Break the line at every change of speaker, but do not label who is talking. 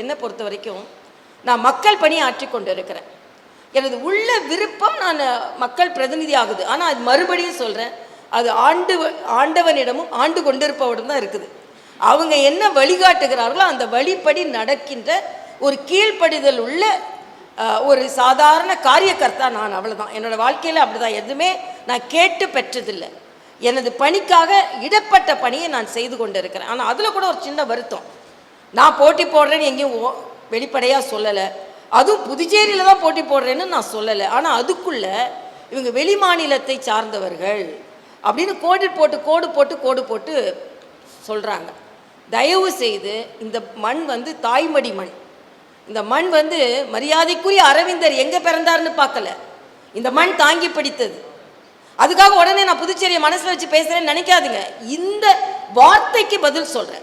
என்னை பொறுத்த வரைக்கும் நான் மக்கள் பணி ஆற்றி கொண்டு இருக்கிறேன் எனது உள்ள விருப்பம் நான் மக்கள் பிரதிநிதி ஆகுது. ஆனால் அது மறுபடியும் சொல்கிறேன் அது ஆண்டு ஆண்டவனிடமும் ஆண்டு கொண்டிருப்பவரும் தான் இருக்குது. அவங்க என்ன வழிகாட்டுகிறார்களோ அந்த வழிப்படி நடக்கின்ற ஒரு கீழ்ப்படிதல் உள்ள ஒரு சாதாரண காரியக்கர்த்தா நான் அவ்வளோதான் என்னோடய வாழ்க்கையில் அப்படிதான். எதுவுமே நான் கேட்டு பெற்றதில்லை. எனது பணிக்காக இடப்பட்ட பணியை நான் செய்து கொண்டு இருக்கிறேன் ஆனால் அதில் கூட ஒரு சின்ன வருத்தம். நான் போட்டி போடுறேன்னு எங்கேயும் ஓ- சொல்லலை. அதுவும் புதுச்சேரியில் தான் போட்டி போடுறேன்னு நான் சொல்லலை. ஆனால் அதுக்குள்ள இவங்க வெளி மாநிலத்தை சார்ந்தவர்கள் அப்படின்னு கோடு போட்டு கோடு போட்டு கோடு போட்டு சொல்கிறாங்க தயவு செய்து இந்த மண் வந்து தாய்மடி மண். இந்த மண் வந்து மரியாதைக்குரிய அரவிந்தர் எங்கே பிறந்தாருன்னு பார்க்கல. இந்த மண் தாங்கி பிடித்தது. அதுக்காக உடனே நான் புதுச்சேரியை மனசில் வச்சு பேசுகிறேன்னு நினைக்காதுங்க. இந்த வார்த்தைக்கு பதில் சொல்கிறேன்